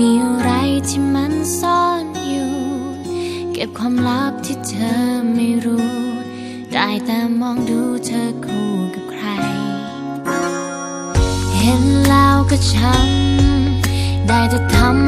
มีอะไรที่มันซ่อนอยู่ เก็บความลับที่เธอไม่รู้ ได้แต่มองดูเธอคู่กับใคร เห็นแล้วก็ช้ำได้แต่ทำ